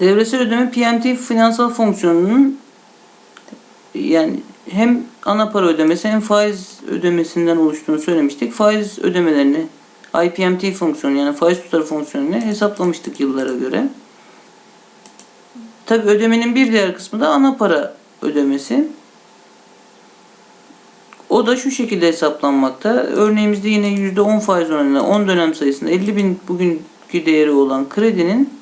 Devresel ödeme PMT finansal fonksiyonunun yani hem ana para ödemesi hem faiz ödemesinden oluştuğunu söylemiştik. Faiz ödemelerini IPMT fonksiyonu yani faiz tutarı fonksiyonunu hesaplamıştık yıllara göre. Tabi ödemenin bir diğer kısmı da ana para ödemesi. O da şu şekilde hesaplanmakta. Örneğimizde yine %10 faiz oranıyla 10 dönem sayısında 50 bin bugünkü değeri olan kredinin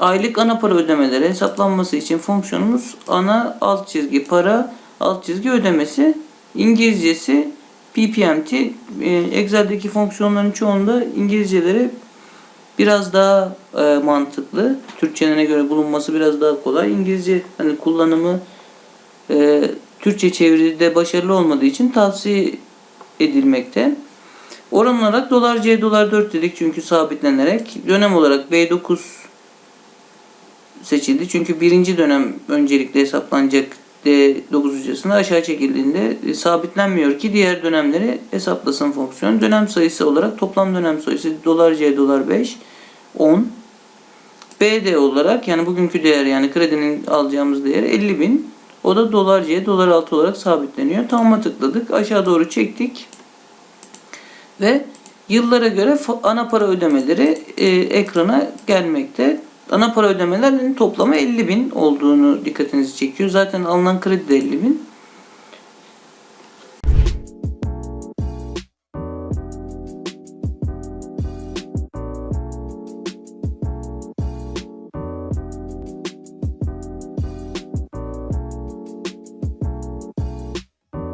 aylık ana para ödemeleri hesaplanması için fonksiyonumuz ana alt çizgi para alt çizgi ödemesi. İngilizcesi PPMT. E, Excel'deki fonksiyonların çoğunda İngilizceleri biraz daha e, mantıklı. Türkçelerine göre bulunması biraz daha kolay. İngilizce hani kullanımı e, Türkçe çeviride başarılı olmadığı için tavsiye edilmekte. Oran olarak dolar C dolar 4 dedik çünkü sabitlenerek. Dönem olarak B9 seçildi. Çünkü birinci dönem öncelikle hesaplanacak D9 hücresinde aşağı çekildiğinde e, sabitlenmiyor ki diğer dönemleri hesaplasın fonksiyon. Dönem sayısı olarak toplam dönem sayısı dolar C dolar 5 10 BD olarak yani bugünkü değer yani kredinin alacağımız değer 50 bin. O da dolar C dolar 6 olarak sabitleniyor. Tamam'a tıkladık. Aşağı doğru çektik. Ve yıllara göre ana para ödemeleri e, ekrana gelmekte. Ana para ödemelerinin toplamı 50 bin olduğunu dikkatinizi çekiyor. Zaten alınan kredi de 50 bin.